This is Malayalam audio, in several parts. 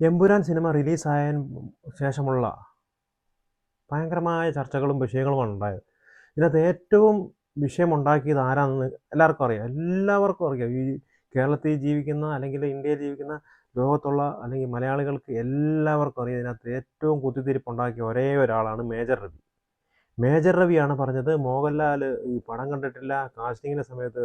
എമ്പുരാൻ സിനിമ റിലീസായതിന് ശേഷമുള്ള ഭയങ്കരമായ ചർച്ചകളും വിഷയങ്ങളുമാണ് ഉണ്ടായത്. ഇതിനകത്ത് ഏറ്റവും വിഷയമുണ്ടാക്കിയത് ആരാണെന്ന് എല്ലാവർക്കും അറിയാം. എല്ലാവർക്കും അറിയാം. ഈ കേരളത്തിൽ ജീവിക്കുന്ന അല്ലെങ്കിൽ ഇന്ത്യയിൽ ജീവിക്കുന്ന ലോകത്തുള്ള അല്ലെങ്കിൽ മലയാളികൾക്ക് എല്ലാവർക്കും അറിയാം ഇതിനകത്ത് ഏറ്റവും കുത്തിത്തിരിപ്പുണ്ടാക്കിയ ഒരേ ഒരാളാണ് മേജർ രവി. മേജർ രവിയാണ് പറഞ്ഞത് മോഹൻലാൽ ഈ പടം കണ്ടിട്ടില്ല കാസ്റ്റിങ്ങിന്റെ സമയത്ത്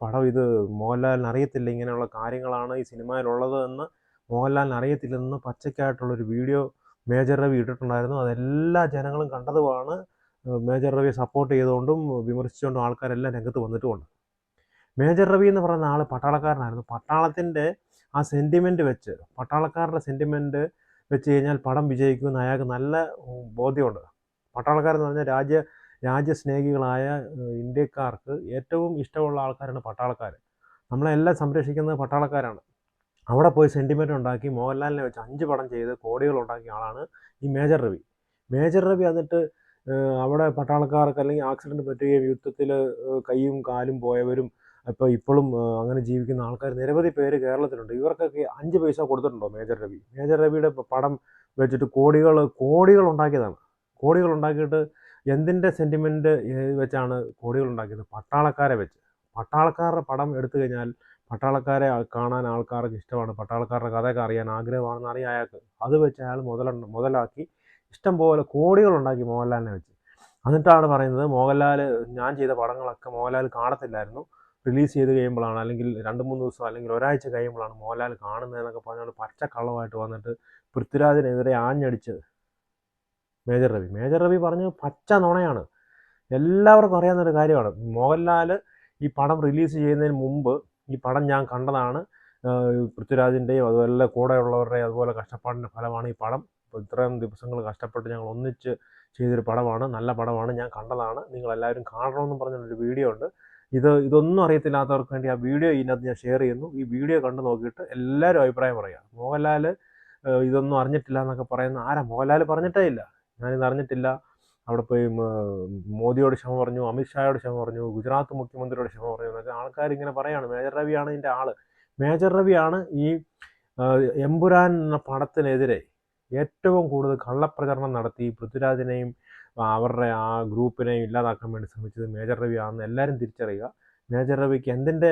പടം ഇത് മോഹൻലാലിന് അറിയത്തില്ല ഇങ്ങനെയുള്ള കാര്യങ്ങളാണ് ഈ സിനിമയിലുള്ളത് എന്ന് മോഹൻലാലിന് അറിയത്തില്ലെന്ന് പച്ചയ്ക്കായിട്ടുള്ളൊരു വീഡിയോ മേജർ രവി ഇട്ടിട്ടുണ്ടായിരുന്നു. അതെല്ലാ ജനങ്ങളും കണ്ടതുമാണ്. മേജർ രവിയെ സപ്പോർട്ട് ചെയ്തുകൊണ്ടും വിമർശിച്ചുകൊണ്ടും ആൾക്കാരെല്ലാം രംഗത്ത് വന്നിട്ടുമുണ്ട്. മേജർ രവി എന്ന് പറയുന്ന ആൾ പട്ടാളക്കാരനായിരുന്നു. പട്ടാളത്തിന്റെ ആ സെന്റിമെന്റ് വെച്ച് പട്ടാളക്കാരുടെ സെന്റിമെന്റ് വെച്ച് കഴിഞ്ഞാൽ പടം വിജയിക്കുമെന്ന് അയാൾക്ക് നല്ല ബോധ്യമുണ്ട്. പട്ടാളക്കാരെന്ന് പറഞ്ഞാൽ രാജ്യ രാജ്യസ്നേഹികളായ ഇന്ത്യക്കാർക്ക് ഏറ്റവും ഇഷ്ടമുള്ള ആൾക്കാരാണ് പട്ടാളക്കാർ നമ്മളെല്ലാം സംരക്ഷിക്കുന്നത് പട്ടാളക്കാരാണ്. അവിടെ പോയി സെന്റിമെന്റ് ഉണ്ടാക്കി മോഹൻലാലിനെ വെച്ച് അഞ്ച് പടം ചെയ്ത് കോടികൾ ഉണ്ടാക്കിയ ആളാണ് ഈ മേജർ രവി. മേജർ രവി എന്നിട്ട് അവിടെ പട്ടാളക്കാർക്ക് അല്ലെങ്കിൽ ആക്സിഡന്റ് പറ്റുകയും യുദ്ധത്തിൽ കൈയും കാലും പോയവരും ഇപ്പോൾ ഇപ്പോഴും അങ്ങനെ ജീവിക്കുന്ന ആൾക്കാർ നിരവധി പേര് കേരളത്തിലുണ്ട്. ഇവർക്കൊക്കെ അഞ്ച് പൈസ കൊടുത്തിട്ടുണ്ടോ മേജർ രവി? മേജർ രവിയുടെ പടം വെച്ചിട്ട് കോടികൾ കോടികൾ ഉണ്ടാക്കിയതാണ്. കോടികൾ ഉണ്ടാക്കിയിട്ട് എന്തിന്റെ സെന്റിമെന്റ് വെച്ചാണ് കോടികൾ ഉണ്ടാക്കിയത്? പട്ടാളക്കാരെ വെച്ച്. പട്ടാളക്കാരുടെ പടം എടുത്തു കഴിഞ്ഞാൽ പട്ടാളക്കാരെ കാണാൻ ആൾക്കാർക്ക് ഇഷ്ടമാണ്. പട്ടാളക്കാരുടെ കഥയൊക്കെ അറിയാൻ ആഗ്രഹമാണെന്ന് അറിയാം അയാൾക്ക്. അത് വെച്ച് അയാൾ മുതല മുതലാക്കി ഇഷ്ടം പോലെ കോടികൾ ഉണ്ടാക്കി മോഹൻലാലിനെ വെച്ച്. എന്നിട്ടാണ് പറയുന്നത് മോഹൻലാൽ ഞാൻ ചെയ്ത പടങ്ങളൊക്കെ മോഹൻലാൽ കാണത്തില്ലായിരുന്നു. റിലീസ് ചെയ്ത് കഴിയുമ്പോഴാണ് അല്ലെങ്കിൽ രണ്ട് മൂന്ന് ദിവസം അല്ലെങ്കിൽ ഒരാഴ്ച കഴിയുമ്പോഴാണ് മോഹൻലാൽ കാണുന്നതെന്നൊക്കെ പറഞ്ഞുകൊണ്ട് പച്ച കള്ളമായിട്ട് വന്നിട്ട് പൃഥ്വിരാജിനെതിരെ ആഞ്ഞടിച്ചത് മേജർ രവി. മേജർ രവി പറഞ്ഞത് പച്ച നുണയാണ്. എല്ലാവർക്കും അറിയാവുന്ന ഒരു കാര്യമാണ്. മോഹൻലാൽ ഈ പടം റിലീസ് ചെയ്യുന്നതിന് മുമ്പ് ഈ പടം ഞാൻ കണ്ടതാണ്. പൃഥ്വിരാജിന്റെയും അതുപോലെ കൂടെയുള്ളവരുടെയും അതുപോലെ കഷ്ടപ്പാടിന്റെ ഫലമാണ് ഈ പടം. ഇപ്പോൾ ഇത്രയും ദിവസങ്ങൾ കഷ്ടപ്പെട്ട് ഞങ്ങൾ ഒന്നിച്ച് ചെയ്തൊരു പടമാണ്. നല്ല പടമാണ്. ഞാൻ കണ്ടതാണ്. നിങ്ങളെല്ലാവരും കാണണമെന്നും പറഞ്ഞൊരു വീഡിയോ ഉണ്ട്. ഇത് ഇതൊന്നും അറിയത്തില്ലാത്തവർക്ക് വേണ്ടി ആ വീഡിയോ ഇതിനകത്ത് ഞാൻ ഷെയർ ചെയ്യുന്നു. ഈ വീഡിയോ കണ്ടു നോക്കിയിട്ട് എല്ലാവരും അഭിപ്രായം പറയുക. മോഹൻലാൽ ഇതൊന്നും അറിഞ്ഞിട്ടില്ല എന്നൊക്കെ പറയുന്ന ആരാ? മോഹൻലാൽ പറഞ്ഞിട്ടേ ഇല്ല. ഞാനിത് അറിഞ്ഞിട്ടില്ല. അവിടെ പോയി മോദിയോട് ക്ഷമ പറഞ്ഞു അമിത്ഷായോട് ക്ഷമ പറഞ്ഞു ഗുജറാത്ത് മുഖ്യമന്ത്രിയോട് ക്ഷമ പറഞ്ഞു എന്നൊക്കെ ആൾക്കാർ ഇങ്ങനെ പറയാണ്. മേജർ രവിയാണ് ഇതിന്റെ ആൾ. മേജർ രവിയാണ് ഈ എമ്പുരാൻ എന്ന പടത്തിനെതിരെ ഏറ്റവും കൂടുതൽ കള്ളപ്രചരണം നടത്തി പൃഥ്വിരാജിനെയും അവരുടെ ആ ഗ്രൂപ്പിനെയും ഇല്ലാതാക്കാൻ വേണ്ടി ശ്രമിച്ചത് മേജർ രവിയാണെന്ന് എല്ലാവരും തിരിച്ചറിയുക. മേജർ രവിക്ക് എന്തിന്റെ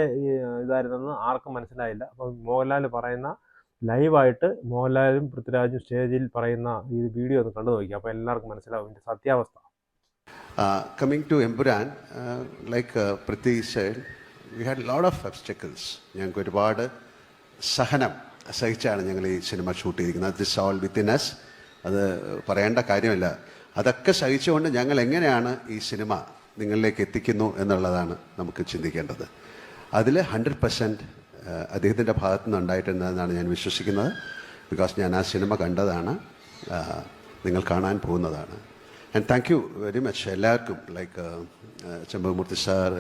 ഇതായിരുന്നെന്ന് ആർക്കും മനസ്സിലായില്ല. അപ്പം മോഹൻലാൽ പറയുന്ന ലൈവായിട്ട് മോഹൻലാലും പൃഥ്വിരാജും സ്റ്റേജിൽ പറയുന്ന ഈ വീഡിയോ ഒന്ന് കണ്ടു നോക്കി അപ്പോൾ എല്ലാവർക്കും മനസ്സിലാവും ഇതിന്റെ സത്യാവസ്ഥ. Coming to Empuraan like like we Priti said, of obstacles. ഞങ്ങൾക്ക് ഒരുപാട് സഹനം സഹിച്ചാണ് ഞങ്ങൾ ഈ സിനിമ ഷൂട്ട് ചെയ്തിരിക്കുന്നത്. ദിസ് ഓൾ വിത്തിൻ എസ് അത് പറയേണ്ട കാര്യമില്ല. അതൊക്കെ സഹിച്ചുകൊണ്ട് ഞങ്ങൾ എങ്ങനെയാണ് ഈ സിനിമ നിങ്ങളിലേക്ക് എത്തിക്കുന്നു എന്നുള്ളതാണ് നമുക്ക് ചിന്തിക്കേണ്ടത്. അതിൽ ഹൺഡ്രഡ് പെർസെന്റ് അദ്ദേഹത്തിൻ്റെ ഭാഗത്തു നിന്ന് ഉണ്ടായിട്ടുണ്ടെന്നാണ് ഞാൻ വിശ്വസിക്കുന്നത് ബിക്കോസ് ഞാൻ ആ സിനിമ കണ്ടതാണ് ആ, നിങ്ങൾ കാണാൻ പോകുന്നതാണ് and thank you very much എല്ലാവർക്കും like Chembamoorthy sir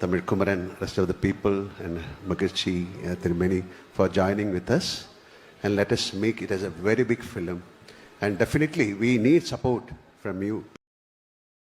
Tamil Kumaran rest of the people and മകർച്ചി തിരുമേനി for joining with us and let us make it as a very big film and definitely we need support from you